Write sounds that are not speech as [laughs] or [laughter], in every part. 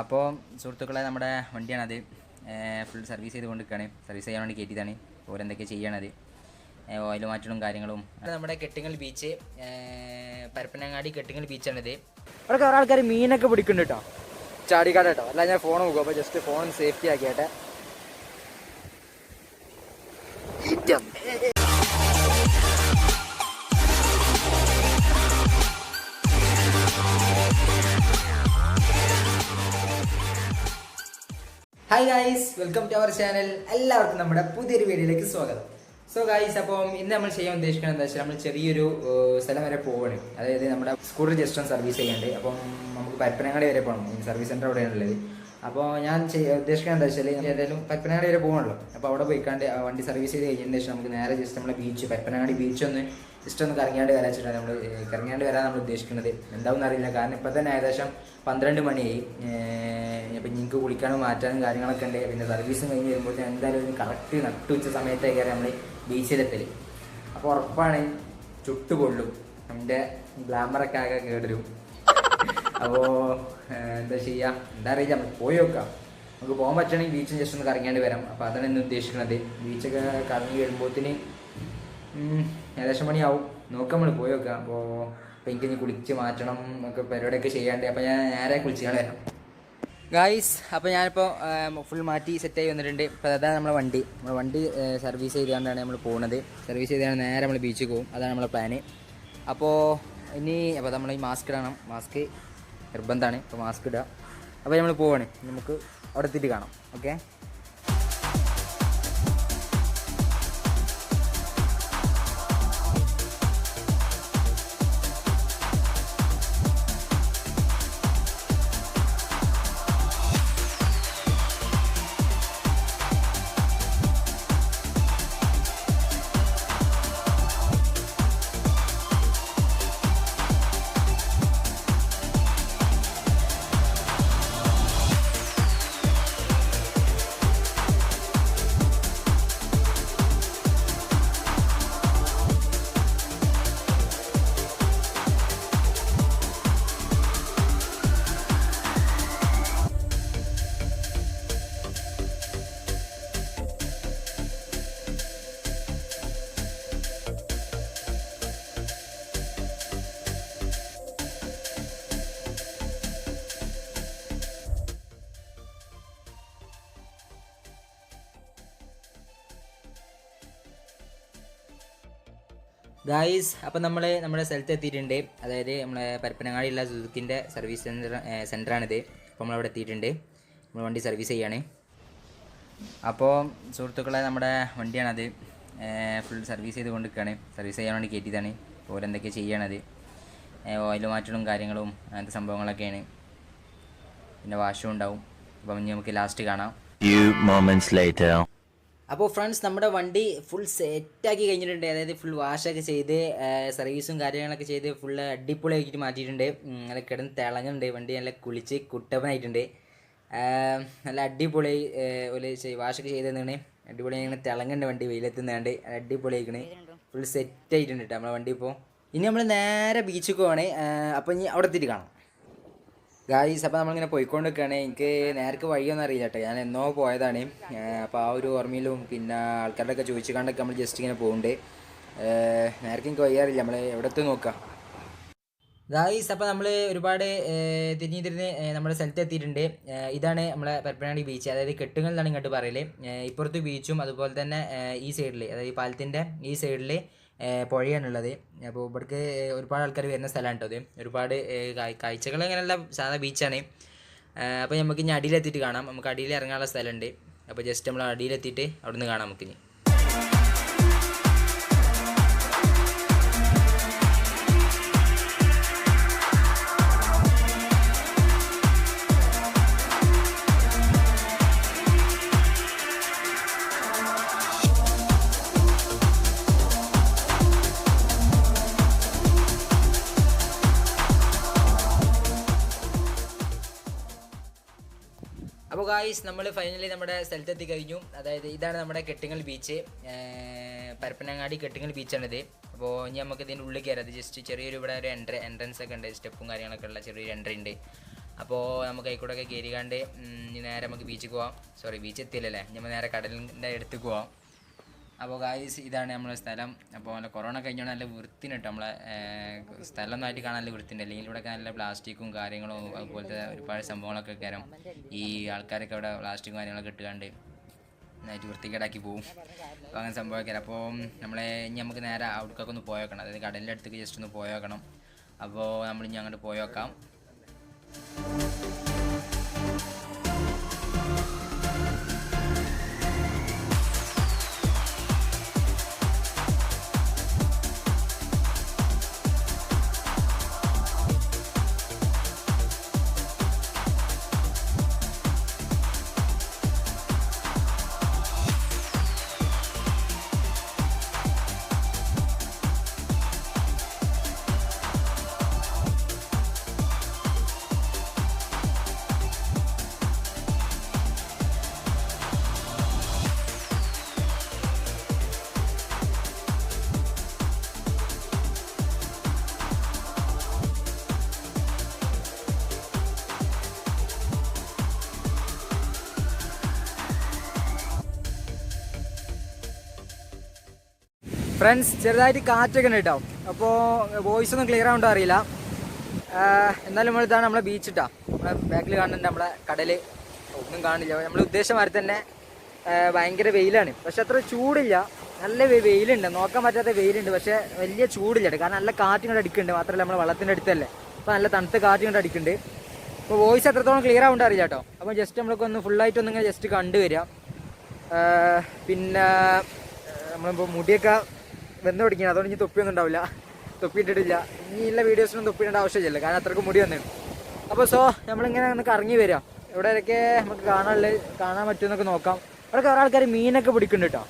അപ്പോൾ സുഹൃത്തുക്കളെ നമ്മുടെ വണ്ടിയാണത് ഫുൾ സർവീസ് ചെയ്ത് കൊണ്ടിരിക്കുകയാണ് സർവീസ് ചെയ്യാൻ വേണ്ടി കയറ്റിയതാണ്. ഓരെന്തൊക്കെ ചെയ്യണത് ഓയിൽ മാറ്റണം കാര്യങ്ങളും. അത് നമ്മുടെ കെട്ടിങ്ങൽ ബീച്ച് പരപ്പനങ്ങാടി കെട്ടിങ്ങൽ ബീച്ചാണിത് അവിടെ കുറേ ആൾക്കാർ മീനൊക്കെ പിടിക്കുന്നുണ്ട് കേട്ടോ. ചാടിക്കാട് കേട്ടോ. അല്ല ഞാൻ ഫോൺ നോക്കും അപ്പോൾ just phone safety ആക്കിയാട്ടെ. Hi guys welcome to our channel എല്ലാവർക്കും നമ്മുടെ പുതിയൊരു വീഡിയോയിലേക്ക് സ്വാഗതം. സോ ഗായ്സ് അപ്പം ഇന്ന് നമ്മൾ ചെയ്യാൻ ഉദ്ദേശിക്കുന്നത് എന്താ വെച്ചാൽ നമ്മൾ ചെറിയൊരു സ്ഥലം വരെ പോവാണ്. അതായത് നമ്മുടെ സ്കൂട്ടർ ജസ്റ്റ് ഒന്ന് സർവീസ് ചെയ്യേണ്ടത് അപ്പം നമുക്ക് പരപ്പനങ്ങാടി വരെ പോകണം സർവീസ് സെന്റർ അവിടെയാണുള്ളത് അപ്പോൾ ഞാൻ ഉദ്ദേശിക്കുന്നത് എന്താ വെച്ചാൽ ഏതായാലും പരപ്പനങ്ങാടി വരെ പോകണല്ലോ. അപ്പോൾ അവിടെ പോയിക്കാണ്ട് വണ്ടി സർവീസ് ചെയ്ത് കഴിഞ്ഞതിന് ശേഷം നമുക്ക് നേരെ ജസ്റ്റ് നമ്മുടെ ബീച്ച് പരപ്പനങ്ങാടി ബീച്ച് ഒന്ന് ജസ്റ്റ് ഒന്ന് കറങ്ങിയാണ്ട് വരാൻ വെച്ചിട്ടാണ് നമ്മൾ കറങ്ങിയാണ്ട് വരാൻ നമ്മൾ ഉദ്ദേശിക്കുന്നത്. എന്താവും അറിയില്ല. കാരണം ഇപ്പം തന്നെ ഏകദേശം പന്ത്രണ്ട് മണിയായി. ഇപ്പം നിങ്ങൾക്ക് കുളിക്കാനും മാറ്റാനും കാര്യങ്ങളൊക്കെ ഉണ്ട്. പിന്നെ സർവീസും കഴിഞ്ഞ് വരുമ്പോൾ എന്തായാലും ഒരു കറക്റ്റ് നട്ടുച്ച സമയത്തേക്കാണ് നമ്മൾ ബീച്ചിലെത്തൽ അപ്പോൾ ഉറപ്പാണ് ചുട്ടുപൊള്ളും. നമ്മുടെ ഗ്ലാമറൊക്കെ ആകെ കേടരും അപ്പോൾ എന്താ ചെയ്യുക എന്താ അറിയില്ല നമുക്ക് പോയി നോക്കാം. നമുക്ക് പോകാൻ പറ്റുകയാണെങ്കിൽ ബീച്ചിന് ജസ്റ്റ് ഒന്ന് കറങ്ങിയാണ്ട് വരാം. അപ്പോൾ അതാണ് ഇന്ന് ഉദ്ദേശിക്കുന്നത്. ബീച്ചൊക്കെ കറങ്ങി ഉം, ഏകദേശം മണിയാവും നോക്കാം നമ്മൾ പോയി നോക്കാം. അപ്പോൾ അപ്പോൾ എനിക്ക് കുളിച്ച് മാറ്റണം ഒക്കെ പരിപാടിയൊക്കെ ചെയ്യാണ്ട് അപ്പോൾ ഞാൻ നേരെ കുളിച്ചാണ് വരാം. ഗായ്സ് അപ്പോൾ ഞാനിപ്പോൾ ഫുൾ മാറ്റി സെറ്റായി വന്നിട്ടുണ്ട്. അപ്പോൾ അതാണ് നമ്മളെ വണ്ടി. നമ്മുടെ വണ്ടി സർവീസ് ചെയ്തുകൊണ്ടാണ് നമ്മൾ പോകുന്നത് സർവീസ് ചെയ്താണ് നേരെ നമ്മൾ ബീച്ചിൽ പോകും. അതാണ് നമ്മളെ പ്ലാന് അപ്പോൾ ഇനി അപ്പോൾ നമ്മൾ ഈ മാസ്ക് ഇടണം. മാസ്ക് നിർബന്ധമാണ്. അപ്പോൾ മാസ്ക് ഇടുക അപ്പോൾ നമ്മൾ പോവാണ്. നമുക്ക് അവിടെ എത്തിയിട്ട് കാണാം. ഓക്കെ ഗായ്സ് അപ്പോൾ നമ്മൾ നമ്മുടെ സ്ഥലത്ത് എത്തിയിട്ടുണ്ട് അതായത് നമ്മളെ പരപ്പനങ്ങാടിയുള്ള സുസുക്കിന്റെ സർവീസ് സെന്റർ സെന്ററാണിത് അപ്പോൾ നമ്മളവിടെ എത്തിയിട്ടുണ്ട്. നമ്മൾ വണ്ടി സർവീസ് ചെയ്യാണ്. അപ്പോൾ സുഹൃത്തുക്കളെ നമ്മുടെ വണ്ടിയാണത്. ഫുൾ സർവീസ് ചെയ്ത് കൊണ്ടിരിക്കുകയാണ് സർവീസ് ചെയ്യാൻ വേണ്ടി കയറ്റിയതാണ് ഓരെന്തൊക്കെ ചെയ്യണത്. ഓയിൽ മാറ്റലും കാര്യങ്ങളും അങ്ങനത്തെ സംഭവങ്ങളൊക്കെയാണ്. പിന്നെ വാഷും ഉണ്ടാവും. അപ്പം ഇനി നമുക്ക് ലാസ്റ്റ് കാണാം. അപ്പോൾ ഫ്രണ്ട്സ് നമ്മുടെ വണ്ടി ഫുൾ സെറ്റാക്കി കഴിഞ്ഞിട്ടുണ്ട്. അതായത് ഫുൾ വാഷൊക്കെ ചെയ്ത് സർവീസും കാര്യങ്ങളൊക്കെ ചെയ്ത് ഫുൾ അടിപൊളിയാക്കിയിട്ട് മാറ്റിയിട്ടുണ്ട്. നല്ല കിടന്ന് തിളങ്ങുന്നുണ്ട്. വണ്ടി നല്ല കുളിച്ച് കുട്ടപ്പനായിട്ടുണ്ട് നല്ല അടിപൊളി ഒരു വാഷൊക്കെ ഒക്കെ തന്നാണ് അടിപൊളി ഇങ്ങനെ തിളങ്ങുന്നുണ്ട് വണ്ടി വെയിലെത്തുന്നുണ്ട് അടിപൊളിയായിക്കണ് ഫുൾ സെറ്റ് ആയിട്ടുണ്ട് കേട്ടോ നമ്മളെ വണ്ടി ഇപ്പോൾ ഇനി നമ്മൾ നേരെ ബീച്ചിൽ പോവാണ്. അപ്പോൾ ഇനി അവിടെ എത്തിയിട്ട് കാണാം. ഗായ്സ് അപ്പോൾ നമ്മളിങ്ങനെ പോയിക്കൊണ്ടിരിക്കുകയാണ്. എനിക്ക് നേർക്ക് വഴിയൊന്നും അറിയില്ല കേട്ടോ. ഞാൻ എന്നോ പോയതാണ്. അപ്പോൾ ആ ഒരു ഓർമ്മയിലും പിന്നെ ആൾക്കാരുടെയൊക്കെ ചോദിച്ചു കണ്ടൊക്കെ നമ്മൾ ജസ്റ്റ് ഇങ്ങനെ പോകുന്നുണ്ട് നേർക്ക് എനിക്ക് വയ്യാറില്ല നമ്മൾ എവിടത്തെ നോക്കാം. ഗായ്സ് അപ്പോൾ നമ്മൾ ഒരുപാട് തിരിഞ്ഞ് തിരിഞ്ഞ് നമ്മുടെ സ്ഥലത്ത് എത്തിയിട്ടുണ്ട്. ഇതാണ് നമ്മളെ പരപ്പനാടി ബീച്ച് അതായത് എന്നാണ് ഇങ്ങോട്ട് പറയൽ. ഇപ്പുറത്ത് ബീച്ചും അതുപോലെ തന്നെ ഈ സൈഡിൽ അതായത് പാലത്തിന്റെ ഈ സൈഡിൽ പുഴയാണുള്ളത്. അപ്പോൾ ഇവിടേക്ക് ഒരുപാട് ആൾക്കാർ വരുന്ന സ്ഥലമാണ് കേട്ടോ അത് ഒരുപാട് കാഴ്ചകൾ അങ്ങനെയുള്ള സാധാ ബീച്ചാണ്. അപ്പോൾ നമുക്ക് ഇനി അടിയിലെത്തിയിട്ട് കാണാം. നമുക്ക് അടിയിൽ ഇറങ്ങാനുള്ള സ്ഥലമുണ്ട് അപ്പോൾ ജസ്റ്റ് നമ്മൾ അടിയിലെത്തിയിട്ട് അവിടെ നിന്ന് കാണാം നമുക്കിനി. അപ്പോൾ ഗായ്സ് നമ്മൾ ഫൈനലി നമ്മുടെ സ്ഥലത്തെത്തി കഴിഞ്ഞു. അതായത് ഇതാണ് നമ്മുടെ കെട്ടിങ്ങൽ ബീച്ച് പരപ്പനങ്ങാടി കെട്ടിങ്ങൽ ബീച്ചാണിത് അപ്പോൾ ഇനി നമുക്ക് ഇതിന്റെ ഉള്ളിൽ കയറാം അത് ജസ്റ്റ് ചെറിയൊരു ഇവിടെ ഒരു എൻട്ര എൻട്രൻസ് ഒക്കെ ഉണ്ട്. സ്റ്റെപ്പും കാര്യങ്ങളൊക്കെ ഉള്ള ചെറിയൊരു എൻട്രി ഉണ്ട്. അപ്പോൾ നമുക്ക് അതിക്കൂടെയൊക്കെ കയറിക്കാണ്ട് ഇനി നേരെ നമുക്ക് ബീച്ചിൽ പോവാം. സോറി ബീച്ച് എത്തിയില്ലല്ലേ? നമ്മൾ നേരെ കടലിന്റെ അടുത്ത് പോവാം. അപ്പോൾ ഗായ്സ് ഇതാണ് നമ്മളെ സ്ഥലം. അപ്പോൾ നല്ല കൊറോണ കഴിഞ്ഞോണ്ട് നല്ല വൃത്തിന് കേട്ടോ നമ്മളെ സ്ഥലം ഒന്നായിട്ട് കാണാൻ നല്ല വൃത്തിയുണ്ട്. അല്ലെങ്കിൽ ഇവിടെ നല്ല പ്ലാസ്റ്റിക്കും കാര്യങ്ങളും അതുപോലത്തെ ഒരുപാട് സംഭവങ്ങളൊക്കെ കയറും ഈ ആൾക്കാരൊക്കെ ഇവിടെ പ്ലാസ്റ്റിക്കും കാര്യങ്ങളൊക്കെ ഇട്ടുകൊണ്ട് നന്നായിട്ട് വൃത്തികേടാക്കി പോകും അപ്പോൾ അങ്ങനെ സംഭവമൊക്കെ അപ്പോൾ നമ്മളെ ഇനി നമുക്ക് നേരെ അവിടേക്കൊക്കെ ഒന്ന് പോയേക്കണം. അതായത് കടലിന്റെ അടുത്തേക്ക് ജസ്റ്റ് ഒന്ന് പോയേക്കണം. അപ്പോൾ നമ്മൾ ഇനി അങ്ങോട്ട് പോയേക്കാം. ഫ്രണ്ട്സ് ചെറുതായിട്ട് കാറ്റൊക്കെ ഉണ്ട് കേട്ടോ അപ്പോൾ വോയിസ് ഒന്നും ക്ലിയർ ആവണ്ടോ അറിയില്ല. എന്നാലും നമ്മൾ ഇതാണ് നമ്മളെ ബീച്ച് ഇട്ടാ നമ്മളെ ബാക്കിൽ കാണുന്നുണ്ട് നമ്മളെ കടൽ ഒന്നും കാണില്ല. നമ്മൾ ഉദ്ദേശം മാറി തന്നെ ഭയങ്കര വെയിലാണ്. പക്ഷെ അത്ര ചൂടില്ല. നല്ല വെയിലുണ്ട്. നോക്കാൻ പറ്റാത്ത വെയിലുണ്ട്. പക്ഷെ വലിയ ചൂടില്ല കാരണം നല്ല കാറ്റും കൂടെ അടിക്കുന്നുണ്ട്. മാത്രമല്ല നമ്മൾ വെള്ളത്തിന്റെ അടുത്തല്ലേ. അപ്പോൾ നല്ല തണുത്ത കാറ്റും കൂടെ അടിക്കുന്നുണ്ട്. അപ്പോൾ വോയിസ് എത്രത്തോളം ക്ലിയർ ആവേണ്ട അറിയില്ല കേട്ടോ. അപ്പോൾ ജസ്റ്റ് നമ്മൾക്ക് ഒന്ന് ഫുള്ളായിട്ട് ഒന്നിങ്ങനെ ജസ്റ്റ് കണ്ടുവരിക പിന്നെ നമ്മളിപ്പോൾ മുടിയൊക്കെ വെന്ന് പിടിക്കണം. അതുകൊണ്ട് ഇനി തൊപ്പിയൊന്നും ഉണ്ടാവില്ല. തൊപ്പി ഇട്ടിട്ടില്ല. ഇനിയുള്ള വീഡിയോസിനും തൊപ്പി ഇടേണ്ട ആവശ്യമില്ല കാരണം അത്രയ്ക്ക് മുടി വന്നേ. അപ്പോൾ സോ നമ്മളിങ്ങനെ ഒന്ന് കറങ്ങി വരാം. ഇവിടെയൊക്കെ നമുക്ക് കാണാനുള്ളത് കാണാൻ പറ്റുമെന്നൊക്കെ നോക്കാം. ഇവിടെ കുറേ ആൾക്കാർ മീനൊക്കെ പിടിക്കുന്നുണ്ട് കേട്ടോ.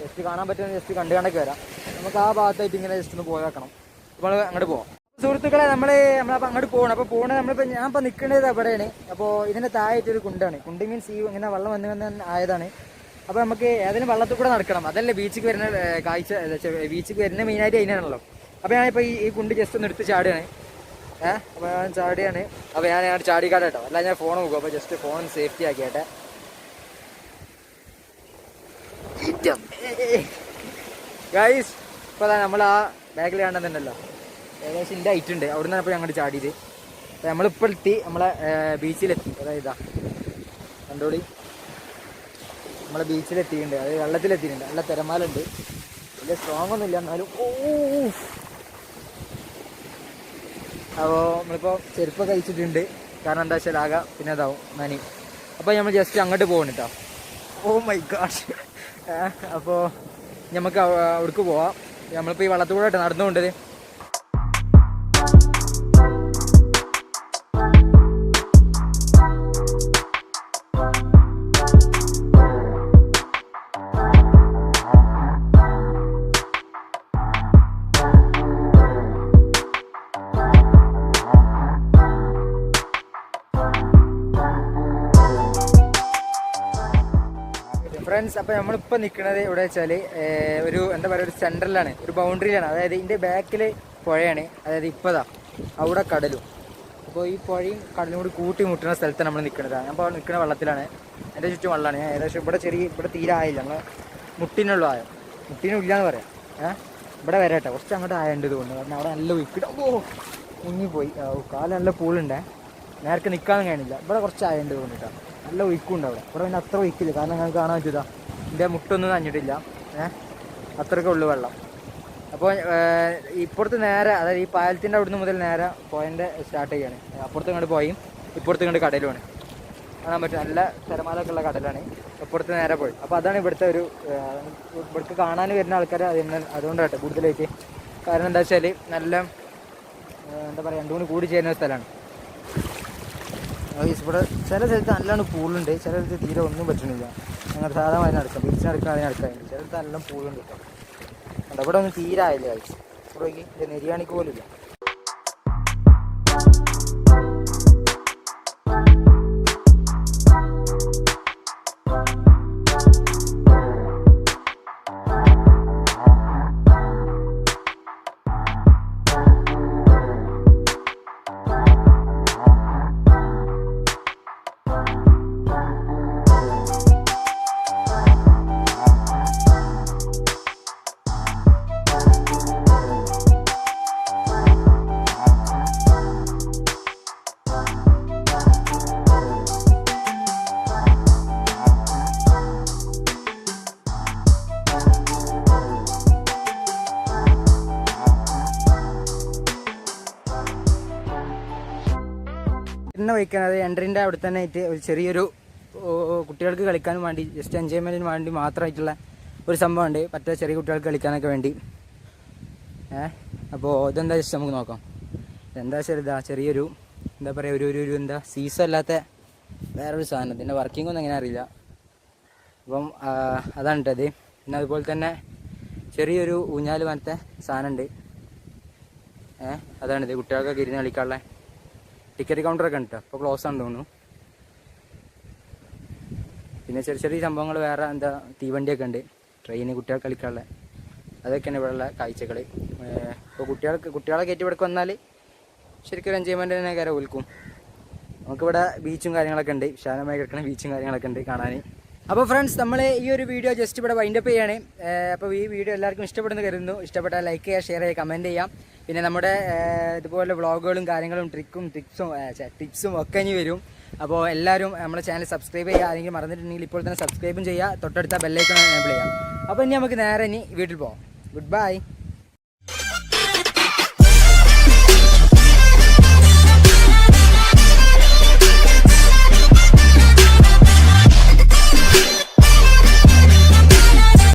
ജസ്റ്റ് കാണാൻ പറ്റുന്ന ജസ്റ്റ് കണ്ടു കണ്ടൊക്കെ വരാം. നമുക്ക് ആ ഭാഗത്തായിട്ട് ഇങ്ങനെ ജസ്റ്റ് ഒന്ന് പോയാക്കണം നമ്മൾ അങ്ങോട്ട് പോവാം. സുഹൃത്തുക്കളെ നമ്മൾ നമ്മളപ്പോൾ അങ്ങോട്ട് പോകണം അപ്പോൾ പോകണത് നമ്മളിപ്പോൾ ഞാൻ ഇപ്പോൾ നിൽക്കേണ്ടത് അവിടെയാണ്. അപ്പോൾ ഇതിന്റെ താഴായിട്ട് ഒരു കുണ്ടാണ്. കുണ്ട് മീൻസ് ഈ ഇങ്ങനെ വെള്ളം വന്ന് വന്ന് ആയതാണ്. അപ്പോൾ നമുക്ക് ഏതെങ്കിലും വെള്ളത്തിൽ കൂടെ നടക്കണം. അതല്ലേ ബീച്ചിൽ വരുന്ന കാഴ്ച ബീച്ചിൽ വരുന്ന മെയിനായിട്ട് അതിനാണല്ലോ. അപ്പോൾ ഞാനിപ്പോൾ ഈ ഈ കുണ്ട് ജസ്റ്റ് ഒന്ന് എടുത്ത് ചാടുകയാണ്. ഏഹ് അപ്പോൾ ഞാൻ ചാടിയാണ് അപ്പോൾ ഞാൻ ഞാൻ ചാടിക്കാട്ടെ. കേട്ടോ അല്ല ഞാൻ ഫോൺ നോക്കും. അപ്പോൾ ജസ്റ്റ് ഫോൺ സേഫ്റ്റി ആക്കിയാട്ടെ. ഗൈസ് ഇപ്പൊ അതാ നമ്മൾ ആ ബാഗിൽ കാണുന്നുണ്ടല്ലോ. ഏകദേശം എന്റെ ഹൈറ്റ് ഉണ്ട്. അവിടെ നിന്നാണ് ഞങ്ങൾ ചാടിയത്. അപ്പോൾ നമ്മളിപ്പോൾ എത്തി നമ്മളെ ബീച്ചിലെത്തി അതായത് ഇതാ. കണ്ടോളി. നമ്മളെ ബീച്ചിലെത്തിയിട്ടുണ്ട് അത് വെള്ളത്തിലെത്തിയിട്ടുണ്ട് നല്ല തിരമാലുണ്ട് വലിയ സ്ട്രോങ് ഒന്നുമില്ല എന്നാലും ഓ അപ്പോൾ നമ്മളിപ്പോൾ ചെരുപ്പ് കഴിച്ചിട്ടുണ്ട് കാരണം എന്താ വെച്ചാൽ ആകെ പിന്നെ ഇതാവും. നനി അപ്പോൾ നമ്മൾ ജസ്റ്റ് അങ്ങോട്ട് പോകണം കേട്ടോ ഓ മൈ ഗാഡ് [laughs] അപ്പോൾ നമുക്ക് അവ- അവിടേക്ക് പോവാം. നമ്മളിപ്പോൾ ഈ വള്ളത്തൂടെ ആയിട്ട് നടന്നുകൊണ്ടത് ഫ്രണ്ട്സ് അപ്പോൾ നമ്മളിപ്പോൾ നിൽക്കുന്നത് ഇവിടെ വെച്ചാൽ ഒരു എന്താ പറയുക ഒരു സെന്ററിലാണ് ഒരു ബൗണ്ടറിയിലാണ് അതായത് ഇതിന്റെ ബാക്കിൽ പുഴയാണ് അതായത് ഇപ്പതാ അവിടെ കടലും. അപ്പോൾ ഈ പുഴയും കടലും കൂടി കൂട്ടി മുട്ടുന്ന സ്ഥലത്താണ് നമ്മൾ നിൽക്കുന്നത് അപ്പോൾ നിൽക്കുന്ന വെള്ളത്തിലാണ്. എന്റെ ചുറ്റും വെള്ളമാണ് ഞാൻ ഏകദേശം ഇവിടെ ചെറിയ ഇവിടെ തീരെ ആയില്ല. നമ്മൾ മുട്ടിനുള്ള ആയം മുട്ടിനില്ല എന്ന് പറയാം. ഏഹ് ഇവിടെ വരട്ടെ കുറച്ച് അങ്ങോട്ട് ആയുണ്ട് തോന്നുന്നു. കാരണം അവിടെ നല്ല ഒഴുക്കിട ഓ മുങ്ങിപ്പോയി. കാല നല്ല പൂളുണ്ടേ. നേരത്തെ നിൽക്കാൻ കാണില്ല ഇവിടെ കുറച്ച് ആയുണ്ട് തോന്നിട്ടാ നല്ല ഒഴുക്കുണ്ട് അവിടെ. ഇവിടെ പിന്നെ അത്ര ഒഴുക്കില്ല. കാരണം ഞങ്ങൾക്ക് കാണാൻ പറ്റൂല. എന്റെ മുട്ടൊന്നും നഞ്ഞിട്ടില്ല ഏഹ് അത്രയ്ക്കേ ഉള്ളു വെള്ളം. അപ്പോൾ ഇപ്പുറത്ത് നേരെ അതായത് ഈ പാലത്തിന്റെ അവിടുന്ന് മുതൽ നേരെ പോയിന്റെ സ്റ്റാർട്ട് ചെയ്യാണ്. അപ്പുറത്ത് ഇങ്ങോട്ട് പോയി ഇപ്പുറത്ത് ഇങ്ങോട്ട് കടലുമാണ്. കാണാൻ പറ്റും. നല്ല തിരമാലൊക്കെ ഉള്ള കടലാണ്. ഇപ്പുറത്ത് നേരെ പോയി. അപ്പോൾ അതാണ് ഇവിടുത്തെ ഒരു ഇവിടുത്തെ കാണാൻ വരുന്ന ആൾക്കാർ അതിന് അതുകൊണ്ടാട്ടെ കൂടുതലായിട്ട്. കാരണം എന്താ വെച്ചാൽ നല്ല എന്താ പറയുക രണ്ടു കൂടി കൂടി ചേരുന്ന സ്ഥലമാണ്. ഇവിടെ ചില സ്ഥലത്ത് നല്ലോണം പൂളുണ്ട് ചില സ്ഥലത്ത് തീരെ ഒന്നും പറ്റണില്ല. ഞങ്ങൾ സാധാരണ നടക്കാം ബീച്ചിന് നടക്കാൻ അതിന് നടക്കാറുണ്ട് ചില സ്ഥലത്ത് നല്ല പൂളുണ്ട് കേട്ടോ. ഇവിടെ ഒന്നും തീരെ ആയില്ല ഗൈസ് ഇവിടെ നെരിയാണിക്ക് പോലും ഇല്ല. വയ്ക്കാൻ അത് എൻട്രിന്റെ അവിടെ തന്നെ ആയിട്ട് ഒരു ചെറിയൊരു കുട്ടികൾക്ക് കളിക്കാൻ വേണ്ടി ജസ്റ്റ് എൻജോയ്മെന്റിന് വേണ്ടി മാത്രമായിട്ടുള്ള ഒരു സംഭവമുണ്ട്. മറ്റേ ചെറിയ കുട്ടികൾക്ക് കളിക്കാനൊക്കെ വേണ്ടി. ഏ? അപ്പോൾ ഇതെന്താ ജസ്റ്റ് നമുക്ക് നോക്കാം. എന്താ ചെറിയ ഇതാ ചെറിയൊരു എന്താ പറയുക ഒരു ഒരു എന്താ സീസൺ അല്ലാത്ത വേറൊരു സാധനം. ഇതിന്റെ വർക്കിംഗ് ഒന്നും എങ്ങനെ അറിയില്ല. അപ്പം അതാണ് കേട്ടത് പിന്നെ അതുപോലെ തന്നെ ചെറിയൊരു ഊഞ്ഞാൽ പോലത്തെ സാധനമുണ്ട്. ഏഹ് അതാണിത് കുട്ടികൾക്കൊക്കെ ഇരുന്ന് കളിക്കാനുള്ള ടിക്കറ്റ് കൗണ്ടറൊക്കെ ഉണ്ട്. അപ്പോൾ ക്ലോസ് ആണെന്ന് തോന്നുന്നു. പിന്നെ ചെറിയ ചെറിയ സംഭവങ്ങൾ വേറെ എന്താ തീവണ്ടിയൊക്കെ ഉണ്ട്. ട്രെയിന് കുട്ടികൾ കളിക്കാനുള്ള. അതൊക്കെയാണ് ഇവിടെയുള്ള കാഴ്ചകൾ. ഇപ്പോൾ കുട്ടികൾക്ക് കുട്ടികളെ കയറ്റി ഇവിടേക്ക് വന്നാൽ ശരിക്കും ഒരു എൻജോയ്മെന്റ് തന്നെ കയറി ഒൽക്കും നമുക്കിവിടെ ബീച്ചും കാര്യങ്ങളൊക്കെ ഉണ്ട്. വിശാലമായി കിടക്കുന്ന ബീച്ചും കാര്യങ്ങളൊക്കെ ഉണ്ട് കാണാൻ അപ്പോൾ ഫ്രണ്ട്സ് നമ്മൾ ഈ ഒരു വീഡിയോ ജസ്റ്റ് ഇവിടെ വൈൻഡപ്പ് ചെയ്യാണ്. അപ്പോൾ ഈ വീഡിയോ എല്ലാവർക്കും ഇഷ്ടപ്പെടുന്നു കരുതുന്നു. ഇഷ്ടപ്പെട്ടാൽ ലൈക്ക് ചെയ്യുക ഷെയർ ചെയ്യുക കമന്റ് ചെയ്യാം പിന്നെ നമ്മുടെ ഇതുപോലെ വ്ളോഗുകളും കാര്യങ്ങളും ട്രിക്കും ടിപ്സും ടിപ്സും ഒക്കെ ഇനി വരും. അപ്പോൾ എല്ലാവരും നമ്മുടെ ചാനൽ സബ്സ്ക്രൈബ് ചെയ്യുക. അല്ലെങ്കിൽ മറന്നിട്ടുണ്ടെങ്കിൽ ഇപ്പോൾ തന്നെ സബ്സ്ക്രൈബും ചെയ്യുക. തൊട്ടടുത്ത ബെല്ലൈക്കൺ എനേബിൾ ചെയ്യാം അപ്പോൾ ഇനി നമുക്ക് നേരെ ഇനി വീട്ടിൽ പോകാം ഗുഡ് ബൈ